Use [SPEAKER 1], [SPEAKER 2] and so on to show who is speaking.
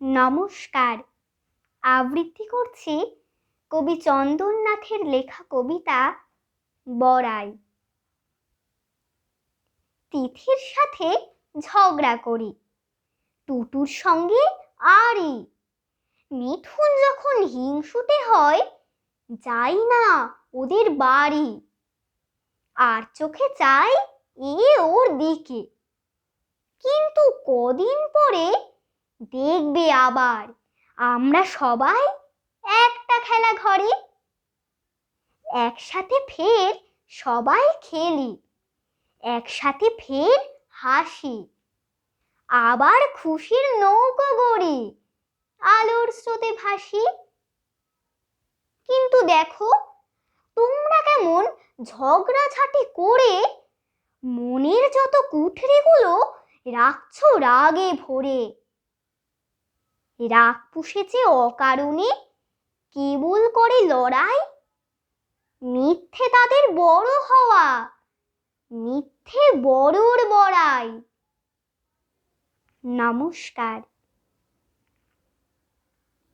[SPEAKER 1] নমস্কার। আবৃত্তি করছি কবি চন্দননাথের লেখা কবিতা বড়াই। তিথির সাথে ঝগড়া করি। টুটুর সঙ্গে আরই মিথুন যখন হিংসুটে হয়, যাই না ওদের বাড়ি। আর চোখে চাই এ ওর দিকে। কিন্তু কদিন পরে দেখবে আবার। আমরা সবাই একটা খেলা ঘরে। একসাথে ফের সবাই খেলি। একসাথে ফের হাসি। আবার খুশির নৌকো গড়ি। আলোর স্রোতে ভাসি। কিন্তু দেখো, তোমরা কেমন ঝগড়াঝাটি করে মনের যত কুঠরিগুলো রাখছো রাগে ভরে। রাগ পুষেছে অকারণে কেবল করে লড়াই? মিথ্যে তাদের বড় হওয়া। মিথ্যে বড়র বড়াই। নমস্কার।